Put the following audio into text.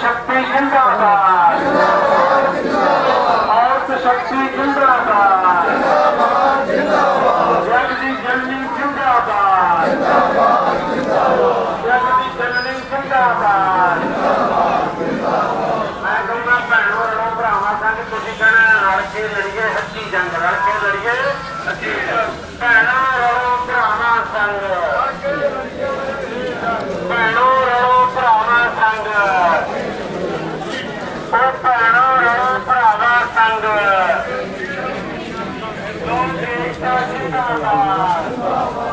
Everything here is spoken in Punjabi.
शक्ति जिंदाबाद शक्ति जिंदाबाद ਕੇ ਲੜੀਏ ਸੱਚੀ ਜੰਗ ਰਲ ਕੇ ਲੜੀਏ। ਸੱਚੀ ਭੈਣਾ ਰਲੋ ਭਰਾਵਾਂ ਸੰਗ। ਭੈਣੋ ਰਲੋ ਭਰਾਵਾਂ ਸੰਗ। ਉਹ ਭੈਣੋ ਰਲੋ ਭਰਾਵਾਂ ਸੰਗ। ਦੋ ਦੇਸ਼ ਦਾ ਜਿੰਦਾਬਾਦ